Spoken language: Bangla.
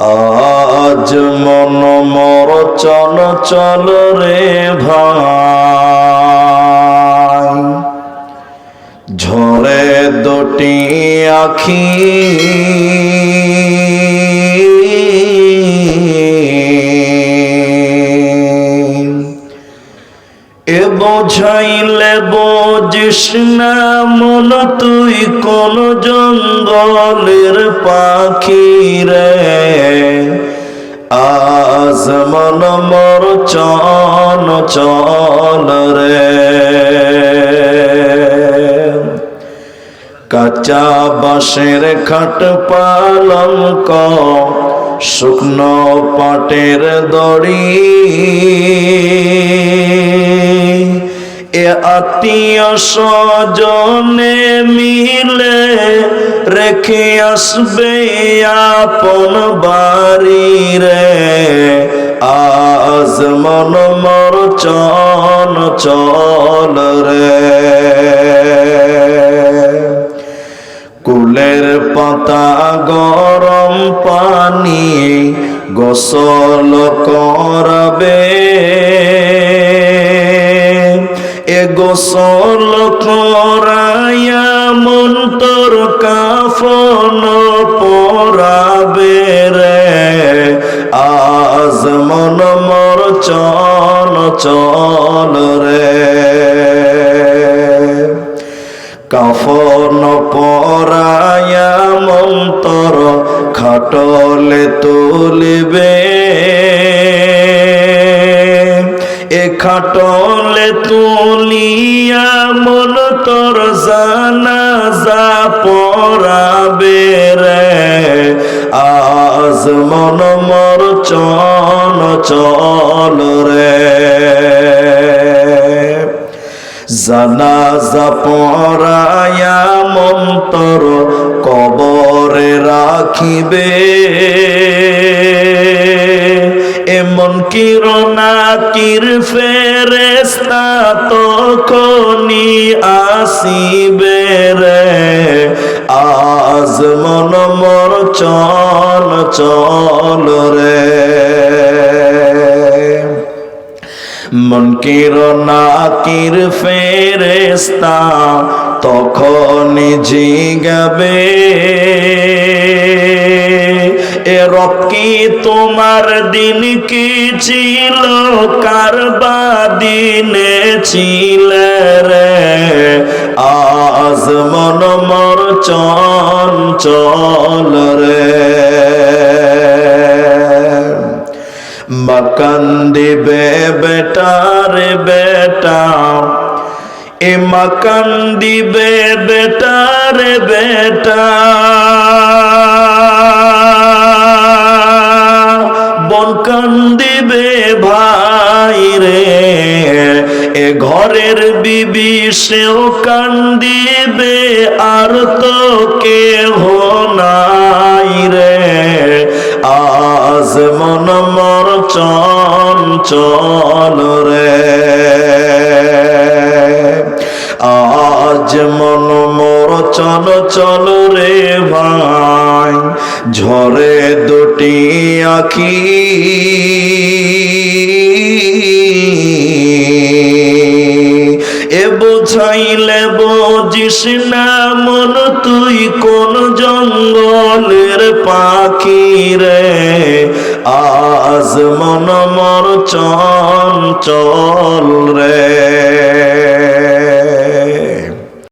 আজ মন মর চল চল রে ভাই। ঝরে দুটি আখি। এ বোঝাইলে বোঝিস না মন তুই কোন জঙ্গলের পাখি রে? আজ মন মর চল চল রে। কাঁচা বাঁশের খাট পালঙ্ক শুকনো পাটের দড়ি। আত্মীয় স্বজনে মিলে রেখে আসবে আপন বাড়ি রে। আজ মন মর চন চল রে। কুলের পাতা গরম পানি গোসল করবে গোসল করাইয়া মন্তর কাফন পরাবে রে। আজ মন মর চল চল রে। কাফন পরায়া মন্তর খাটলে তুলিবে এ খাটলে তুলিয়া মন তোর জানা যা পরাবে রে। আজ মন মর চল চল রে। জানাজা পরায়া মন্তর কবরে রাখিবে। এমন কিরণা কির ফেরেস্তা তখনি আসিবে রে। আজ মন মর চল চল রে। মনকির নাকির ফেরেস্তা তখন জিগাবে। এ রব কি তোমার দিন কি ছিল? কারবা দিনে ছিল রে? আজ মন মর চল চল রে। মকান দিবে বেটারে বেটা। এ মকান দিবে বেটারে বেটা। বিবি সেও কান্দিবে আর তো কেহ নাই রে। আজ মন মর চল চল রে। আজ মন মোর চল চল রে ভাই, ঝরে দুটি আখি। বোঝাইলে বুঝিস না মন তুই কোন জঙ্গলের পাখি রে? আজ মন মর চল রে।